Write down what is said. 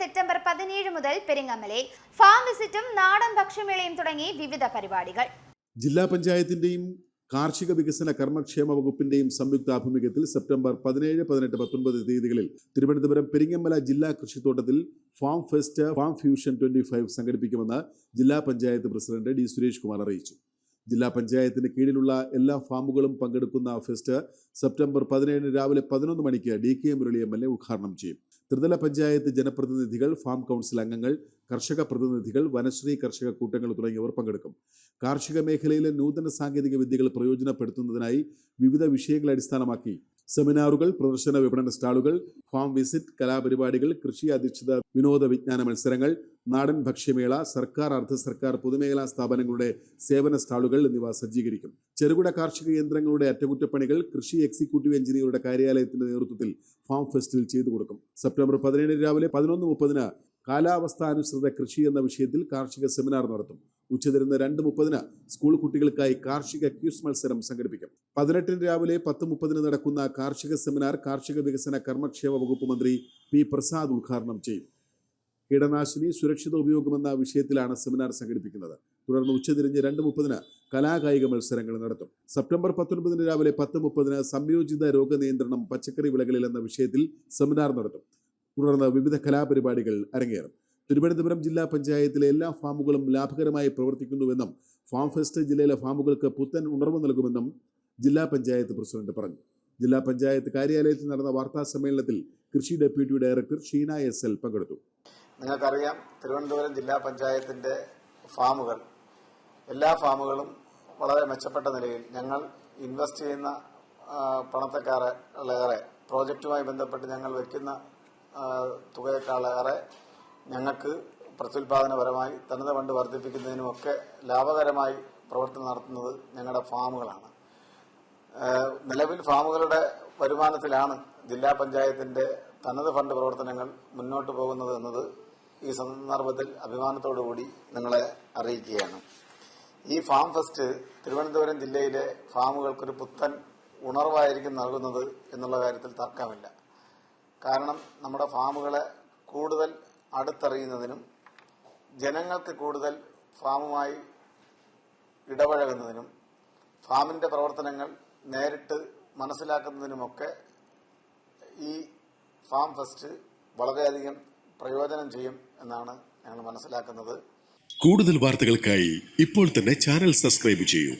September പതിനേഴ് മുതൽ പെരിങ്ങമലയിൽ farm വിസിറ്റും നാടൻ ഭക്ഷ്യമേളയും തുടങ്ങി വിവിധ പരിപാടികൾ. ജില്ലാ പഞ്ചായത്തിന്റെയും കാർഷിക വികസന കർമ്മക്ഷേമ വകുപ്പിന്റെയും സംയുക്ത ആഭിമുഖ്യത്തിൽ സെപ്റ്റംബർ പതിനേഴ് പതിനെട്ട് പത്തൊൻപത് തീയതികളിൽ തിരുവനന്തപുരം പെരിങ്ങമല ജില്ലാ കൃഷിത്തോട്ടത്തിൽ farm fest farm fusion twenty five സംഘടിപ്പിക്കുമെന്ന് ജില്ലാ പഞ്ചായത്ത് പ്രസിഡന്റ് ഡി സുരേഷ് കുമാർ അറിയിച്ചു. ജില്ലാ പഞ്ചായത്തിന് കീഴിലുള്ള എല്ലാ ഫാമുകളും പങ്കെടുക്കുന്ന ഫെസ്റ്റ് സെപ്റ്റംബർ പതിനേഴിന് രാവിലെ പതിനൊന്ന് മണിക്ക് D K Murali M L A ഉദ്ഘാടനം ചെയ്യും. ത്രിതല പഞ്ചായത്ത് ജനപ്രതിനിധികൾ ഫാം കൗൺസിൽ അംഗങ്ങൾ കർഷക പ്രതിനിധികൾ വനശ്രീ കർഷക കൂട്ടങ്ങൾ തുടങ്ങിയവർ പങ്കെടുക്കും. കാർഷിക മേഖലയിലെ നൂതന സാങ്കേതിക വിദ്യകൾ പ്രയോജനപ്പെടുത്തുന്നതിനായി വിവിധ വിഷയങ്ങളെ അടിസ്ഥാനമാക്കി സെമിനാറുകൾ പ്രദർശന വിപണന സ്റ്റാളുകൾ ഫാം വിസിറ്റ് കലാപരിപാടികൾ കൃഷി അധിഷ്ഠിത വിനോദ വിജ്ഞാന മത്സരങ്ങൾ നാടൻ ഭക്ഷ്യമേള സർക്കാർ അർദ്ധ സർക്കാർ പൊതുമേഖലാ സ്ഥാപനങ്ങളുടെ സേവന സ്റ്റാളുകൾ എന്നിവ സജ്ജീകരിക്കും. ചെറുകിട കാർഷിക യന്ത്രങ്ങളുടെ അറ്റകുറ്റപ്പണികൾ കൃഷി എക്സിക്യൂട്ടീവ് എഞ്ചിനീയറുടെ കാര്യാലയത്തിന്റെ നേതൃത്വത്തിൽ ഫാം ഫെസ്റ്റിൽ ചെയ്തു കൊടുക്കും. സെപ്റ്റംബർ പതിനേഴ് രാവിലെ പതിനൊന്ന് മുപ്പതിന് കാലാവസ്ഥാനുസൃത കൃഷി എന്ന വിഷയത്തിൽ കാർഷിക സെമിനാർ നടത്തും. ഉച്ചതിരുന്ന് രണ്ട് മുപ്പതിന് സ്കൂൾ കുട്ടികൾക്കായി കാർഷിക ക്യൂസ് മത്സരം സംഘടിപ്പിക്കും. പതിനെട്ടിന് രാവിലെ പത്ത് മുപ്പതിന് നടക്കുന്ന കാർഷിക സെമിനാർ കാർഷിക വികസന കർമ്മക്ഷേമ വകുപ്പ് മന്ത്രി പി പ്രസാദ് ഉദ്ഘാടനം ചെയ്യും. കീടനാശിനി സുരക്ഷിത ഉപയോഗമെന്ന വിഷയത്തിലാണ് സെമിനാർ സംഘടിപ്പിക്കുന്നത്. തുടർന്ന് ഉച്ചതിരിഞ്ഞ് രണ്ട് മുപ്പതിന് കലാകായിക മത്സരങ്ങൾ നടത്തും. സെപ്റ്റംബർ പത്തൊൻപതിന് രാവിലെ പത്ത് മുപ്പതിന് സംയോജിത രോഗനിയന്ത്രണം പച്ചക്കറി വിളകളിൽ എന്ന വിഷയത്തിൽ സെമിനാർ നടത്തും. തുടർന്ന് വിവിധ കലാപരിപാടികൾ അരങ്ങേറും. തിരുവനന്തപുരം ജില്ലാ പഞ്ചായത്തിലെ എല്ലാ ഫാമുകളും ലാഭകരമായി പ്രവർത്തിക്കുന്നുവെന്നും ഫാം ഫെസ്റ്റ് ജില്ലയിലെ ഫാമുകൾക്ക് പുത്തൻ ഉണർവ് നൽകുമെന്നും ജില്ലാ പഞ്ചായത്ത് പ്രസിഡന്റ് പറഞ്ഞു. ജില്ലാ പഞ്ചായത്ത് കാര്യാലയത്തിൽ നടന്ന വാർത്താ സമ്മേളനത്തിൽ കൃഷി deputy director Sheena S L പങ്കെടുത്തു. നിങ്ങൾക്കറിയാം തിരുവനന്തപുരം ജില്ലാ പഞ്ചായത്തിന്റെ ഫാമുകൾ. എല്ലാ ഫാമുകളും വളരെ മെച്ചപ്പെട്ട നിലയിൽ ഞങ്ങൾ ഇൻവെസ്റ്റ് ചെയ്യുന്ന പണത്തെക്കാളേറെ പ്രോജക്റ്റുമായി ബന്ധപ്പെട്ട് ഞങ്ങൾ വയ്ക്കുന്ന തുകയേക്കാളേറെ ഞങ്ങൾക്ക് പ്രത്യുൽപാദനപരമായി തനത ഫണ്ട് വർദ്ധിപ്പിക്കുന്നതിനുമൊക്കെ ലാഭകരമായി പ്രവർത്തനം നടത്തുന്നത് ഞങ്ങളുടെ ഫാമുകളാണ്. നിലവിൽ ഫാമുകളുടെ വരുമാനത്തിലാണ് ജില്ലാ പഞ്ചായത്തിന്റെ തനത് ഫണ്ട് പ്രവർത്തനങ്ങൾ മുന്നോട്ട് പോകുന്നത് എന്നത് ഈ സന്ദർഭത്തിൽ അഭിമാനത്തോടുകൂടി നിങ്ങളെ അറിയിക്കുകയാണ്. ഈ ഫാം ഫെസ്റ്റ് തിരുവനന്തപുരം ജില്ലയിലെ ഫാമുകൾക്കൊരു പുത്തൻ ഉണർവായിരിക്കും നൽകുന്നത് എന്നുള്ള കാര്യത്തിൽ തർക്കമില്ല. കാരണം നമ്മുടെ ഫാമുകളെ കൂടുതൽ അടുത്തറിയുന്നതിനും ജനങ്ങൾക്ക് കൂടുതൽ ഫാമുമായി ഇടപഴകുന്നതിനും ഫാമിന്റെ പ്രവർത്തനങ്ങൾ നേരിട്ട് മനസ്സിലാക്കുന്നതിനുമൊക്കെ ഫാം ഫെസ്റ്റ് വളരെയധികം പ്രയോജനം ചെയ്യും എന്നാണ് ഞങ്ങൾ മനസ്സിലാക്കുന്നത്. കൂടുതൽ വാർത്തകൾക്കായി ഇപ്പോൾ തന്നെ ചാനൽ സബ്സ്ക്രൈബ് ചെയ്യൂ.